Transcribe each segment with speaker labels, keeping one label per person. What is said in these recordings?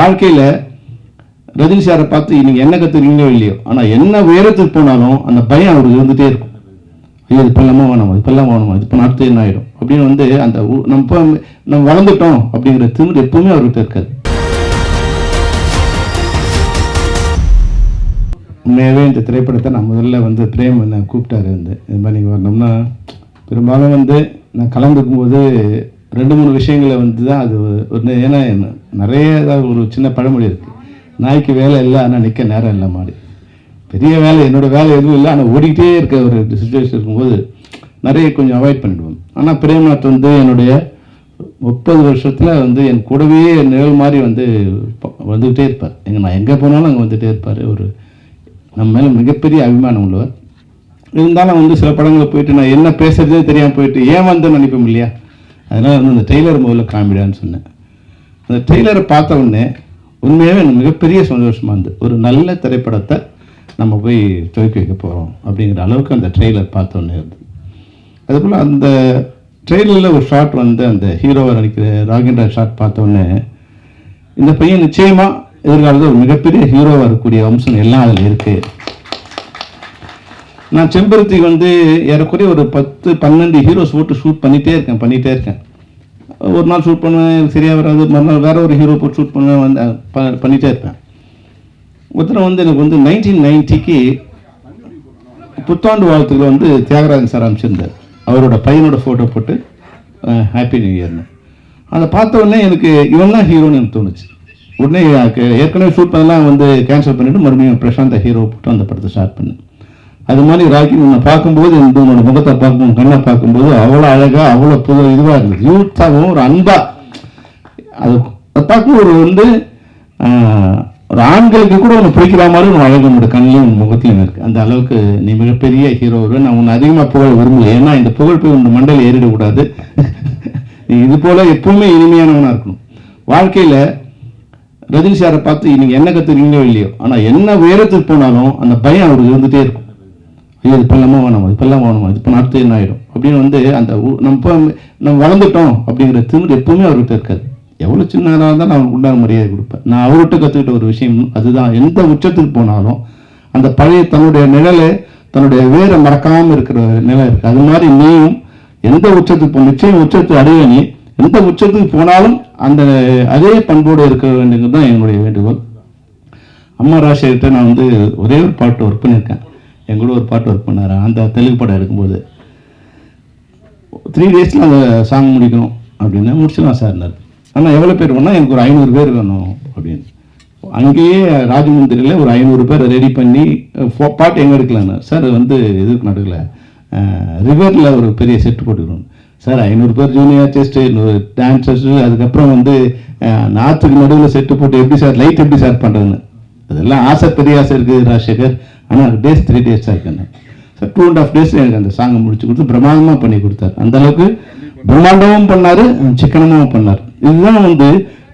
Speaker 1: வாழ்க்கையில் ரஜினி சாரை பார்த்து நீங்கள் என்ன கற்றுக்கிறீங்களோ இல்லையோ ஆனால் என்ன உயரத்துக்கு போனாலும் அந்த பயம் அவருக்கு இருந்துகிட்டே இருக்கும். ஐயோ இது பண்ணலாமா வேணாமா இது பண்ணலாமா வேணாமா இது பண்ண அடுத்து என்ன ஆகிடும் அப்படின்னு வந்து அந்த நம்ம இப்ப நம்ம வளர்ந்துட்டோம் அப்படிங்கிற திமிர் எப்பவுமே அவர்கிட்ட இருக்காது. உண்மையாகவே இந்த திரைப்படத்தை நான் முதல்ல வந்து பிரேம் என்ன கூப்பிட்டாரு வந்து. இது மாதிரி நீங்கள் வரணும்னா பெரும்பாலும் வந்து நான் கலந்துக்கும் போது ரெண்டு மூணு விஷயங்களை வந்து தான் அது ஒரு ஏன்னா என்ன- நிறைய ஏதாவது ஒரு சின்ன பழமொழி இருக்குது நாய்க்கு வேலை இல்லை ஆனால் நிற்க நேரம் இல்லை மாடி. பெரிய வேலை என்னோட வேலை எதுவும் இல்லை ஆனால் ஓடிக்கிட்டே இருக்க ஒரு சுச்சுவேஷன் இருக்கும்போது நிறைய கொஞ்சம் அவாய்ட் பண்ணிடுவோம். ஆனால் பிரேம்நாத் வந்து என்னுடைய முப்பது வருஷத்தில் வந்து என் கூடவே நிழல் மாதிரி வந்து வந்துக்கிட்டே இருப்பார். எங்க நான் எங்கே போனாலும் அங்கே வந்துகிட்டே இருப்பார். ஒரு நம்ம மேலே மிகப்பெரிய அபிமானம் உள்ளவர். இருந்தாலும் வந்து சில படங்களில் போயிட்டு நான் என்ன பேசுறதே தெரியாமல் போயிட்டு ஏன் வந்து நினைப்போம் இல்லையா? அதனால் வந்து அந்த டெய்லர் முதல்ல காமிடான்னு சொன்னேன். அந்த ட்ரெய்லரை பார்த்த உடனே உண்மையாகவே எனக்கு மிகப்பெரிய சந்தோஷமாக இருந்தது. ஒரு நல்ல திரைப்படத்தை நம்ம போய் துவக்கி வைக்க போகிறோம் அப்படிங்கிற அளவுக்கு அந்த ட்ரெய்லர் பார்த்த உடனே இருந்தது. அதுபோல் அந்த ட்ரெய்லரில் ஒரு ஷாட் வந்து அந்த ஹீரோவை நடிக்கிற ராகேந்திரா ஷாட் பார்த்த உடனே இந்த பையன் நிச்சயமாக எதிர்காலத்தில் ஒரு மிகப்பெரிய ஹீரோவாக இருக்கக்கூடிய அம்சம் எல்லாம் அதில் இருக்குது நான் செம்பருத்தி வந்து ஏறக்குறைய ஒரு பத்து பன்னெண்டு ஹீரோஸ் போட்டு ஷூட் பண்ணிகிட்டே இருக்கேன் பண்ணிகிட்டே இருக்கேன். ஒரு நாள் ஷூட் பண்ணுவேன் எனக்கு சரியாக வராது மறுநாள் வேற ஒரு ஹீரோ போட்டு ஷூட் பண்ணுவேன் வந்து ப- பண்ணிகிட்டே இருப்பேன். ஒருத்தர் வந்து எனக்கு வந்து நைன்டீன் நைன்ட்டிக்கு புத்தாண்டு வாழ்த்துக்களை வந்து தியாகராஜன் சார் அமைச்சிருந்தார் அவரோட பையனோட ஃபோட்டோ போட்டு ஹாப்பி நியூ இயர்னு அதை பார்த்த உடனே எனக்கு இவன் தான் ஹீரோன்னு எனக்கு தோணுச்சு. உடனே எனக்கு ஏற்கனவே ஷூட் பண்ணலாம் வந்து கேன்சல் பண்ணிவிட்டு மறுபடியும் பிரசாந்த ஹீரோ போட்டு அந்த படத்தை ஸ்டார்ட் பண்ணேன். அது மாதிரி ராக்கி உன்னை பார்க்கும்போது இந்த உன்னோட முகத்தை பார்க்கும் கண்ணை பார்க்கும்போது அவ்வளோ அழகாக அவ்வளோ புது இதுவாக இருந்தது. யூத்தாகவும் ஒரு அன்பா. அது பார்க்கும் ஒரு வந்து ஒரு ஆண்களுக்கு கூட உன்னை பிடிக்கிற மாதிரி ஒன்று அழகு உன்னோட கண்ணிலையும் உன் முகத்திலையும் இருக்குது அந்த அளவுக்கு நீ மிகப்பெரிய ஹீரோ நான் உன்னை அதிகமாக புகழ் விரும்பல. ஏன்னா இந்த புகழ் போய் உன் மண்டையில் ஏறிடக்கூடாது. நீ இது போல் எப்பவுமே இனிமையானவனாக இருக்கணும். வாழ்க்கையில் ரஜினி சாரை பார்த்து நீங்கள் என்ன கற்றுக்கிறீங்களோ இல்லையோ? ஆனால் என்ன உயரத்துக்கு போனாலும் அந்த பயம் அவருக்கு இருந்துகிட்டே இருக்கும். ஐயோ இது பண்ணலாமா வேணாமா? இது பண்ணலாம் வேணாமா? இது பண்ண அடுத்து என்ன ஆயிடும்? அப்படின்னு வந்து அந்த நம்ம நம்ம வளர்ந்துட்டோம் அப்படிங்கிற திமிர் எப்பவுமே அவர்கிட்ட இருக்காது. எவ்வளோ சின்னதாக இருந்தாலும் அவனுக்கு உண்டான மரியாதை கொடுப்பேன். நான் அவர்கிட்ட கற்றுக்கிட்ட ஒரு விஷயம் அதுதான். எந்த உச்சத்துக்கு போனாலும் அந்த பழைய தன்னுடைய நிழலை தன்னுடைய வேரை மறக்காமல் இருக்கிற நிலை இருக்கு. அது மாதிரி நீயும் எந்த உச்சத்துக்கு போ நிச்சயம் உச்சத்தை அடைய நீ. எந்த உச்சத்துக்கு போனாலும் அந்த அதே பண்போடு இருக்க வேண்டியது தான் என்னுடைய வேண்டுகோள். அம்மா ராசியர்கிட்ட நான் வந்து ஒரே ஒரு பாட்டு ஒர்க் பண்ணியிருக்கேன். எங்கூட ஒரு பாட்டு ஒர்க் பண்ணார். அந்த தெலுங்கு படம் எடுக்கும்போது த்ரீ டேஸில் அந்த சாங் முடிக்கணும் அப்படின்னு முடிச்சிடலாம் சார்னார் ஆனால் எவ்வளோ பேர் வேணால் எனக்கு ஒரு ஐநூறு பேர் வேணும் அப்படின்னு. அங்கேயே ராஜமந்திரியில் ஒரு ஐநூறு பேர் ரெடி பண்ணி ஃபோ- பாட்டு எங்கே எடுக்கலான்னு சார் வந்து எதுக்கு நடக்கல. ரிவரில் ஒரு பெரிய செட்டு போட்டுக்கணும் சார் ஐநூறு பேர் ஜூனியர் ஆர்டிஸ்ட்டு இன்னொரு டான்சர்ஸு அதுக்கப்புறம் வந்து நாற்றுக்கு நடுவில் செட்டு போட்டு எப்படி சார் லைட் எப்படி சார் பண்ணுறதுன்னு அதெல்லாம் ஆசை பெரிய ஆசை இருக்குது ராஜசேகர். ஆனால் டேஸ் த்ரீ டேஸ் இருக்குன்னு sir two and half days எனக்கு அந்த சாங்கை முடிச்சு கொடுத்து பிரம்மாண்டமாக பண்ணி கொடுத்தாரு. அந்த அளவுக்கு பிரம்மாண்டமும் பண்ணாரு சிக்கனமாகவும் பண்ணார். இதுதான் வந்து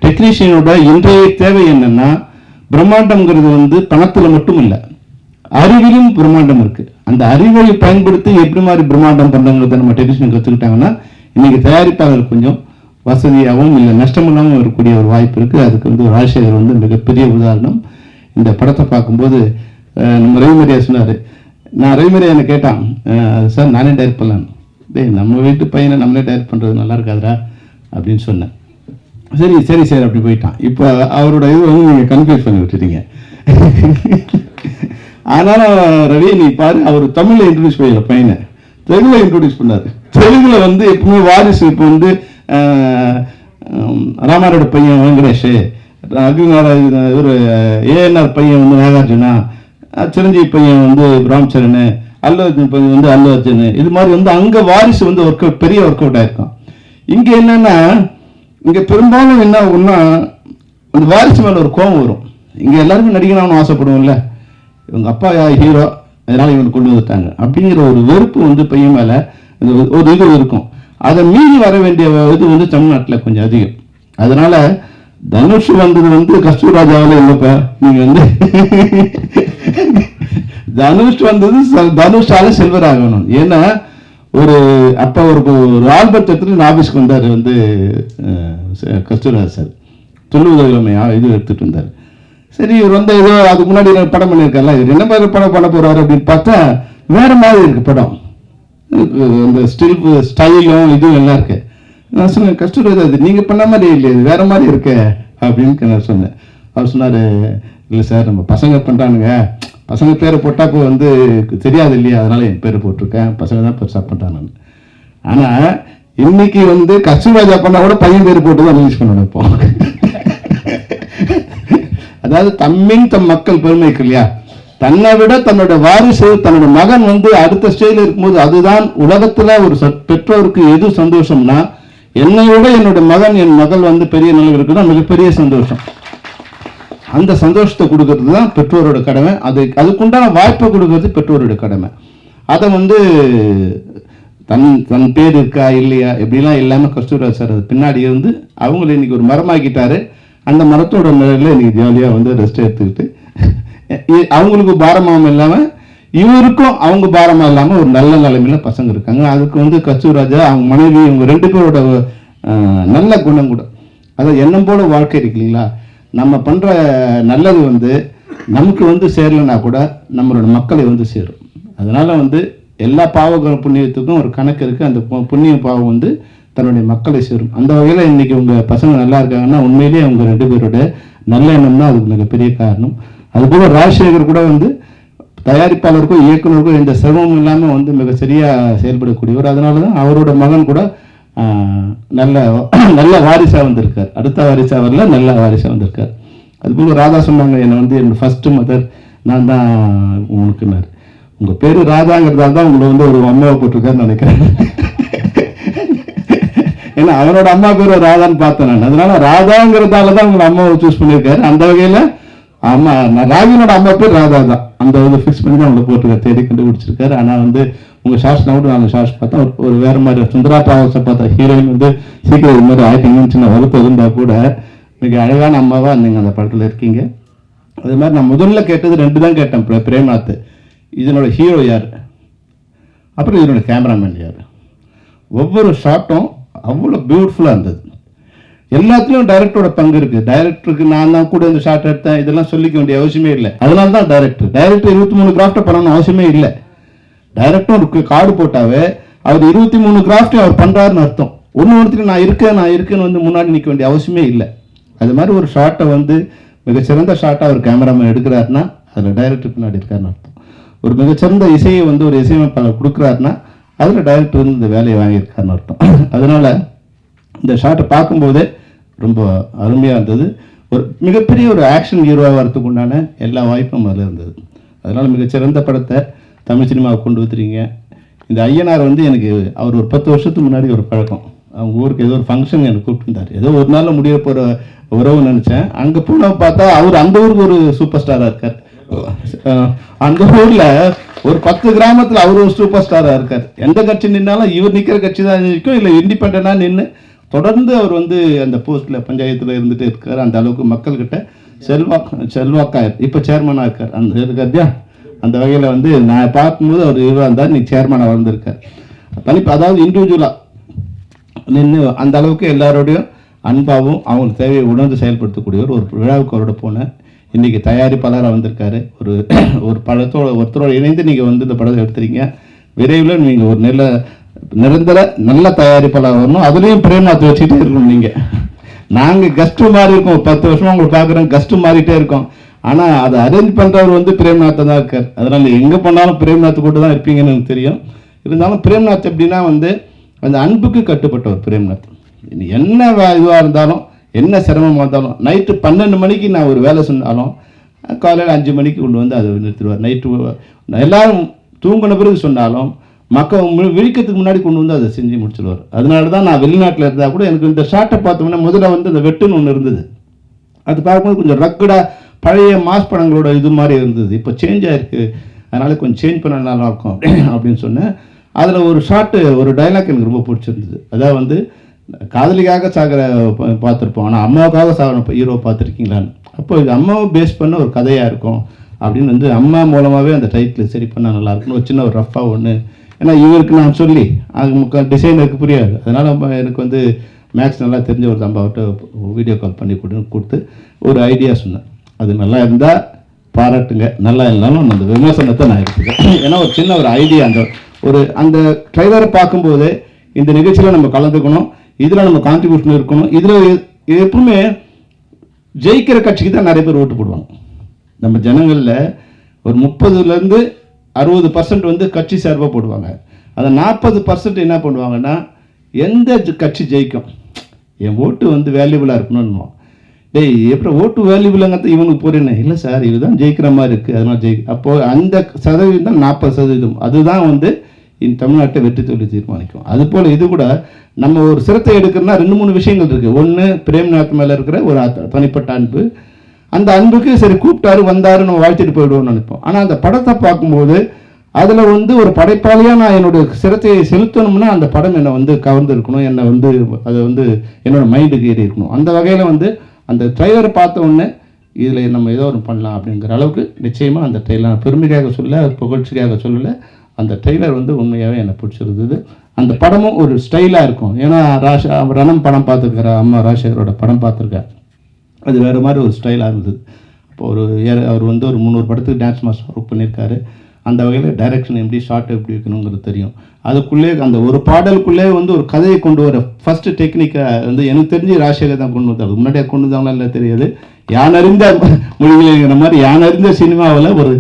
Speaker 1: டெக்னீஷியனோட இன்றைய தேவை என்னன்னா பிரம்மாண்டம்ங்கிறது வந்து பணத்துல மட்டும் இல்லை அறிவிலும் பிரம்மாண்டம் இருக்கு. அந்த அறிவை பயன்படுத்தி எப்படி மாதிரி பிரம்மாண்டம் பண்றங்கிறத நம்ம டெக்னீஷியன் கற்றுக்கிட்டாங்கன்னா இன்னைக்கு தயாரிப்பாளர் கொஞ்சம் வசதியாகவும் இல்லை நஷ்டமில்லாமல் இருக்கக்கூடிய ஒரு வாய்ப்பு இருக்கு. அதுக்கு வந்து ராஜசேகர் வந்து மிகப்பெரிய உதாரணம். இந்த படத்தை பார்க்கும்போது நம்ம ரவிமரியா சொன்னார். நான் ரவிமரியா என்ன கேட்டான் சார் நானே டைரக்ட் பண்ணலான்னு. டேய் நம்ம வீட்டு பையனை நம்மளே டைரக்ட் பண்ணுறது நல்லா இருக்காதுடா அப்படின்னு சொன்னேன் சரி சரி சார் அப்படி போயிட்டான். இப்போ அவரோட இது வந்து நீங்கள் கன்ஃபியூஸ் பண்ணி விட்டுட்டீங்க. ஆனாலும் ரவி நீ பாரு அவர் தமிழில் இன்ட்ரடியூஸ் பண்ணல பையனை. தெலுங்கில் இன்ட்ரடியூஸ் பண்ணாரு. தெலுங்கில் வந்து எப்பவுமே வாரிசு இப்போ வந்து ராமாரோட பையன் வெங்கடேஷ். ரகுநாத இவர் ஏஎன்ஆர் பையன் வந்து நாகார்ஜுனா. சிரஞ்சீவி பையன் வந்து ராம்சரண் அல்லு அர்ஜுன் பையன் வந்து அல்லு அர்ஜுன் இது மாதிரி வந்து அங்கே வாரிசு வந்து ஒர்க் அவுட் பெரிய ஒர்க் அவுட் ஆயிருக்கும். இங்கே என்னன்னா இங்கே பெரும்பாலும் என்ன ஆகும்னா அந்த வாரிசு மேலே ஒரு கோபம் வரும். இங்கே எல்லாருமே நடிக்கணும்னு ஆசைப்படுவோம்ல. இவங்க அப்பா ஹீரோ அதனால இவங்க கொண்டு வந்துட்டாங்க அப்படிங்கிற ஒரு வெறுப்பு வந்து பையன் மேலே ஒரு- இது இருக்கும். அதை மீறி வர வேண்டிய இது வந்து தமிழ்நாட்டில் கொஞ்சம் அதிகம். அதனால தனுஷ் வந்தது வந்து கஸ்தூராஜாவில் இல்லைப்பா. நீங்க வந்து தனுஷ் வந்தது ச- தனுஷால செல்வர் ஆகணும் ஏன்னா ஒரு அப்ப ஒரு ஒரு ஆல்பர்ட் எடுத்துட்டு ஆபீஸ்க்கு வந்தார் வந்து கஸ்தூராஜ் சார். சொல்லுவதில்லை இது எடுத்துகிட்டு வந்தார். சரி இவர் வந்து ஏதோ அதுக்கு முன்னாடி நான் படம் பண்ணியிருக்காருல இவர் என்ன மாதிரி படம் பண்ண போறாரு அப்படின்னு பார்த்தா வேற மாதிரி இருக்கு படம். அந்த ஸ்டில் ஸ்டைலும் இதுவும் எல்லாம் இருக்கு. நான் சொன்னேன் கஸ்தூரி அது. நீங்கள் பண்ண மாதிரி இல்லை இது வேறு மாதிரி இருக்கு. அப்படின்னு நான் சொன்னேன். அவர் சொன்னார் இல்லை சார் நம்ம பசங்க பண்ணுறானுங்க பசங்க பேரை போட்டா இப்போ வந்து தெரியாது இல்லையா? அதனால் என் பேர் போட்டிருக்கேன். பசங்க தான் பெருசாக நான் ஆனால் இன்னைக்கு வந்து கஸ்தூராஜா பண்ணால் கூட பையன் பேர் போட்டு தான் ரிலீஸ் பண்ணணும் இப்போ. அதாவது தம்மின் தம் மக்கள் பெருமைக்கு இல்லையா? தன்னை விட தன்னோட வாரிசு தன்னோட மகன் வந்து அடுத்த ஸ்டேஜில் இருக்கும்போது அதுதான் உலகத்தில் ஒரு பெற்றோருக்கு எது சந்தோஷம்னா என்னை விட என்னோட மகன் என் மகள் வந்து பெரிய நிலையில் இருக்குன்னா மிகப்பெரிய சந்தோஷம். அந்த சந்தோஷத்தை கொடுக்கறது தான் பெற்றோரோட கடமை. அது அதுக்குண்டான வாய்ப்பை கொடுக்கறது பெற்றோரோட கடமை. அதை வந்து தன் தன் பேர் இருக்கா இல்லையா இப்படிலாம் இல்லாமல் கஸ்தூராஜ் சார் அது பின்னாடி இருந்து அவங்கள இன்னைக்கு ஒரு மரமாக்கிட்டாரு. அந்த மரத்தோட நிலையில இன்னைக்கு ஜாலியாக வந்து ரெஸ்ட் எடுத்துக்கிட்டு அவங்களுக்கு பாரமாகவும் இல்லாமல் இவருக்கும் அவங்க பாரமாக இல்லாமல் ஒரு நல்ல நிலைமையில பசங்க இருக்காங்க. அதுக்கு வந்து கச்சூராஜா அவங்க மனைவி இவங்க ரெண்டு பேரோட நல்ல குணம் கூட. அதாவது எண்ணம் போல வாழ்க்கை இருக்கு இல்லைங்களா? நம்ம பண்ணுற நல்லது வந்து நமக்கு வந்து சேரலைன்னா கூட நம்மளோட மக்களை வந்து சேரும். அதனால் வந்து எல்லா பாவ புண்ணியத்துக்கும் ஒரு கணக்கு இருக்குது அந்த பு- புண்ணிய பாவம் வந்து தன்னுடைய மக்களை சேரும். அந்த வகையில் இன்றைக்கி உங்கள் பசங்க நல்லா இருக்காங்கன்னா உண்மையிலேயே அவங்க ரெண்டு பேரோட நல்ல எண்ணம் தான் அதுக்கு மிகப்பெரிய காரணம். அதுபோல் ராஜசேகர் கூட வந்து தயாரிப்பாளருக்கும் இயக்குனருக்கும் எந்த சிரமமும் இல்லாமல் வந்து மிக சரியாக செயல்படக்கூடியவர். அதனால தான் அவரோட மகன் கூட நல்ல நல்ல வாரிசாக வந்திருக்கார். அடுத்த வாரிசாக வரல நல்ல வாரிசாக வந்திருக்கார். அதுபோல் ராதா சொன்னாங்க என்னை வந்து என்னோட ஃபஸ்ட்டு மதர் நான் தான் உனக்குனார் உங்கள் பேர் ராதாங்கிறதால தான் உங்களை வந்து ஒரு அம்மாவை போட்டிருக்காருன்னு நினைக்கிறேன். ஏன்னா அவரோட அம்மா பேர் ராதான்னு பார்த்தேன் நான். அதனால ராதாங்கிறதால தான் உங்களை அம்மாவை சூஸ் பண்ணியிருக்காரு. அந்த வகையில் ஆமா நான் ராகினோட அம்மா பேர் ராதா தான். அந்த வந்து ஃபிக்ஸ் பண்ணி தான் உங்களை போட்டிருக்காரு தேடி கண்டுபிடிச்சிருக்காரு. ஆனா வந்து உங்க ஷார்ட்ஸ் கூட நாங்கள் ஷார்ட்ஸ் பார்த்தா ஒரு- வேற மாதிரி சுந்தரா பாவசை பார்த்தா ஹீரோயின் வந்து சீக்கிரம் இது மாதிரி ஆயிட்டீங்கன்னு சின்ன வகுப்பு இருந்தா கூட மிக அழகான அம்மாவா நீங்க அந்த படத்துல இருக்கீங்க. அது மாதிரி நான் முதல்ல கேட்டது ரெண்டு தான் கேட்டேன் பிரேம்நாத். இதனோட ஹீரோ யார்? அப்புறம் இதனோட கேமராமேன் யார்? ஒவ்வொரு ஷாட்டும் அவ்வளோ பியூட்டிஃபுல்லாக இருந்தது. எல்லாத்துலயும் டைரக்டரோட பங்கு இருக்கு. டைரக்டருக்கு நான் தான் கூட இந்த ஷார்ட் எடுத்தேன். இதெல்லாம் சொல்லிக்க வேண்டிய அவசியமே இல்லை. அதனால தான் டைரக்டர் டைரக்டர் இருபத்தி மூணு கிராஃப்ட் பண்ணணும் அவசியமே இல்லை. டைரக்டர் ஒரு கார்டு போட்டாவே அவர் இருபத்தி மூணு கிராஃப்டையும் அவர் பண்றாருன்னு அர்த்தம். ஒன்று ஒருத்தருக்கு நான் இருக்கேன் நான் இருக்கேன்னு வந்து முன்னாடி நிற்க வேண்டிய அவசியமே இல்லை. அது மாதிரி ஒரு ஷார்ட்டை வந்து மிகச்சிறந்த ஷார்ட்டாக ஒரு கேமராமேன் எடுக்கிறாருன்னா அதில் டைரக்டர் பின்னாடி இருக்காருன்னு அர்த்தம். ஒரு மிகச்சிறந்த இசையை வந்து ஒரு இசையமைப்பாளர் கொடுக்குறாருன்னா அதில் டைரக்டர் வந்து இந்த வேலையை வாங்கியிருக்காருன்னு அர்த்தம். அதனால இந்த ஷாட்டை பார்க்கும்போதே ரொம்ப அருமையாக இருந்தது. ஒரு மிகப்பெரிய ஒரு ஆக்ஷன் ஹீரோவாக வரத்துக்கு உண்டான எல்லா வாய்ப்பும் அதில் இருந்தது. அதனால் மிகச்சிறந்த படத்தை தமிழ் சினிமாவை கொண்டு வந்துருங்க இந்த ஐயனார் வந்து எனக்கு அவர் ஒரு பத்து வருஷத்துக்கு முன்னாடி ஒரு பழக்கம். அவங்க ஊருக்கு ஏதோ ஒரு ஃபங்க்ஷன் எனக்கு கூப்பிட்டுருந்தார். ஏதோ ஒரு நாளில் முடிய போகிற உறவு நினச்சேன். அங்கே போன பார்த்தா அவர் அந்த ஊருக்கு ஒரு சூப்பர் ஸ்டாராக இருக்கார் அந்த ஊரில் ஒரு பத்து கிராமத்தில் அவர் ஒரு சூப்பர் ஸ்டாராக இருக்கார். எந்த கட்சி நின்னாலும் இவர் நிற்கிற கட்சி தான் நிற்கும் இல்லை இண்டிபெண்ட்டாக நின்று தொடர்ந்து அவர் வந்து அந்த போஸ்ட்ல பஞ்சாயத்துல இருந்துட்டு இருக்காரு. அந்த அளவுக்கு மக்கள்கிட்ட செல்வாக்கு செல்வாக்கா இப்போ சேர்மனா இருக்கார். அந்த இருக்காருயா அந்த வகையில் வந்து நான் பார்க்கும்போது அவர் இவராக இருந்தார். நீ சேர்மனாக வந்திருக்கார் தனிப்பு அதாவது இண்டிவிஜுவலா நின்று அந்த அளவுக்கு எல்லாரோடையும் அன்பாகவும் அவங்களுக்கு தேவையை உணர்ந்து செயல்படுத்தக்கூடியவர் ஒரு விழாவுக்கு அவரோட போனேன் இன்றைக்கி தயாரிப்பாளராக வந்திருக்காரு. ஒரு ஒரு படத்தோட ஒருத்தரோட இணைந்து நீங்கள் வந்து இந்த படத்தை எடுத்துறீங்க. விரைவில் நீங்கள் ஒரு நல்ல நிரந்தர நல்ல தயாரிப்பாளர் வரணும். அதுலேயும் பிரேமாத்து வச்சுக்கிட்டே இருக்கணும் நீங்கள் நாங்கள் கஸ்ட்டு மாதிரி இருக்கோம். பத்து வருஷமாக உங்களை பார்க்குறோம் கஸ்ட்டு மாறிட்டே இருக்கோம். ஆனால் அதை அரேஞ்ச் பண்ணுறவர் வந்து பிரேம்நாத்தை தான் இருக்கார். அதனால் எங்கே போனாலும் பிரேம்நாத் கூட தான் இருப்பீங்கன்னு எனக்கு தெரியும். இருந்தாலும் பிரேம்நாத் எப்படின்னா வந்து அந்த அன்புக்கு கட்டுப்பட்டவர் பிரேம்நாத். என்ன இதுவாக இருந்தாலும் என்ன சிரமமாக இருந்தாலும் நைட்டு பன்னெண்டு மணிக்கு நான் ஒரு வேலை சொன்னாலும் காலையில் அஞ்சு மணிக்கு கொண்டு வந்து அதை நிறுத்திடுவார். நைட்டு எல்லாரும் தூங்கின பிறகு சொன்னாலும் மக்கள் விழிக்கிறதுக்கு முன்னாடி கொண்டு வந்து அதை செஞ்சு முடிச்சிடுவார். அதனால தான் நான் வெளிநாட்டில் இருந்தால் கூட எனக்கு இந்த ஷார்ட்டை பார்த்தோம்னா முதல்ல வந்து அந்த வெட்டுன்னு ஒன்று இருந்தது. அது பார்க்கும்போது கொஞ்சம் ரக்குடாக பழைய மாஸ் படங்களோட இது மாதிரி இருந்தது. இப்போ சேஞ்ச் ஆகிருக்கு அதனால் கொஞ்சம் சேஞ்ச் பண்ண நல்லாயிருக்கும் அப்படின்னு சொன்னேன். அதில் ஒரு ஷாட்டு ஒரு டைலாக் எனக்கு ரொம்ப பிடிச்சிருந்தது. அதாவது வந்து காதலிக்காக சாகிற பா- ஆனால் அம்மாவுக்காக சாகிற ஹீரோ பார்த்துருக்கீங்களான்னு. அப்போ இது அம்மாவை பேஸ் பண்ண ஒரு கதையாக இருக்கும். அப்படின்னு வந்து அம்மா மூலமாகவே அந்த டைட்டில் சரி பண்ணால் நல்லா இருக்கும்னு ஒரு சின்ன ஒரு ரஃபாக ஒன்று ஏன்னா இவருக்கு நான் சொல்லி அது முக்க டிசைனருக்கு புரியாது. அதனால் எனக்கு வந்து மேக்ஸ் நல்லா தெரிஞ்ச ஒரு தம்பாவிட்ட வீடியோ கால் பண்ணி கொடு கொடுத்து ஒரு ஐடியா சொன்னேன். அது நல்லா இருந்தால் பாராட்டுங்க. நல்லா இல்லைனாலும் அந்த விமர்சனத்தை நான் எடுத்துக்கிறேன். ஏன்னா ஒரு சின்ன ஒரு ஐடியா அந்த ஒரு அந்த ட்ரைலரை பார்க்கும்போது இந்த நிகழ்ச்சியில் நம்ம கலந்துக்கணும். இதில் நம்ம கான்ட்ரிபியூஷன் இருக்கணும். இதில் எப்பவுமே ஜெயிக்கிற கட்சிக்கு தான் நிறைய பேர் ஓட்டு போடுவாங்க. நம்ம ஜனங்களில் ஒரு முப்பதுலேருந்து அறுபது பர்சன்ட் வந்து கட்சி சார்பாக போடுவாங்க. அந்த நாற்பது பர்சன்ட் என்ன பண்ணுவாங்கன்னா எந்த ஜ- கட்சி ஜெயிக்கும்? என் ஓட்டு வந்து வேல்யூபிளாக இருக்கணும்னு. டேய் எப்படி ஓட்டு வேல்யூபிளாங்கிறது இவனுக்கு போறேன்னு இல்லை சார் இதுதான் ஜெயிக்கிற மாதிரி இருக்குது அதனால் ஜெயி அப்போது அந்த சதவீதம் தான் நாற்பது சதவீதம். அதுதான் வந்து இந்த தமிழ்நாட்டை வெற்றி தோல்வி தீர்மானிக்கும். அதுபோல் இது கூட நம்ம ஒரு சிரத்தை எடுக்கிறோம்னா ரெண்டு மூணு விஷயங்கள் இருக்குது ஒன்று பிரேம்நாத் மேலே இருக்கிற ஒரு தனிப்பட்ட அன்பு. அந்த அன்புக்கு சரி கூப்பிட்டாரு வந்தாரு நம்ம வாழ்த்திட்டு போயிடுவோம்னு நினைப்போம். ஆனால் அந்த படத்தை பார்க்கும்போது அதில் வந்து ஒரு படைப்பாளியாக நான் என்னோட சிரத்தையை செலுத்தணும்னா அந்த படம் என்னை வந்து கவர்ந்து இருக்கணும் என்னை வந்து அதை வந்து என்னோடய மைண்டுக்கு ஏறி இருக்கணும். அந்த வகையில் வந்து அந்த ட்ரைலரை பார்த்த உடனே இதில் நம்ம ஏதோ ஒன்று பண்ணலாம் அப்படிங்கிற அளவுக்கு நிச்சயமாக அந்த ட்ரெயிலர் நான் பெருமைக்காக சொல்ல புகழ்ச்சிக்காக சொல்லலை. அந்த ட்ரெய்லர் வந்து உண்மையாகவே எனக்கு பிடிச்சிருந்தது. அந்த படமும் ஒரு ஸ்டைலாக இருக்கும். ஏன்னா ராஷா ரணம் படம் பார்த்துருக்காரு? அம்மா ராஜசேகரோட படம் பார்த்துருக்காரு. அது வேறு மாதிரி ஒரு ஸ்டைலாக இருந்தது. இப்போ ஒரு அவர் வந்து ஒரு முந்நூறு படத்துக்கு டான்ஸ் மாஸ்டர் ஒர்க் பண்ணியிருக்காரு. அந்த வகையில் டைரக்ஷன் எப்படி ஷார்ட் எப்படி வைக்கணுங்கிறது தெரியும். அதுக்குள்ளே அந்த ஒரு பாடலுக்குள்ளே வந்து ஒரு கதையை கொண்டு வர ஃபஸ்ட்டு டெக்னிக்கை வந்து எனக்கு தெரிஞ்சு ராஜசேகர் தான் கொண்டு வந்தார். முன்னாடியே கொண்டு வந்தாங்களா இல்லை தெரியாது. யானறிந்த மொழிகளிங்கிற மாதிரி யானறிந்த சினிமாவில் ஒரு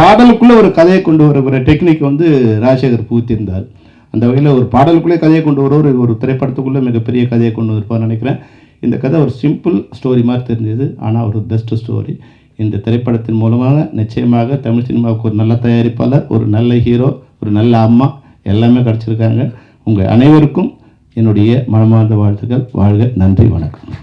Speaker 1: பாடலுக்குள்ளே ஒரு கதையை கொண்டு வர டெக்னிக் வந்து ராஜசேகர் புகுத்தியிருந்தார். அந்த வகையில் ஒரு பாடலுக்குள்ளே கதையை கொண்டு வர ஒரு ஒரு திரைப்படத்துக்குள்ளே மிகப்பெரிய கதையை கொண்டு வந்திருப்பார்னு நினைக்கிறேன். இந்த கதை ஒரு சிம்பிள் ஸ்டோரி மாதிரி தெரிஞ்சது ஆனால் ஒரு பெஸ்ட் ஸ்டோரி இந்த திரைப்படத்தின் மூலமாக நிச்சயமாக தமிழ் சினிமாவுக்கு ஒரு நல்ல தயாரிப்பாளர் ஒரு நல்ல ஹீரோ ஒரு நல்ல அம்மா எல்லாமே கிடச்சிருக்காங்க. உங்கள் அனைவருக்கும் என்னுடைய மனமார்ந்த வாழ்த்துக்கள். வாழ்க நன்றி வணக்கம்.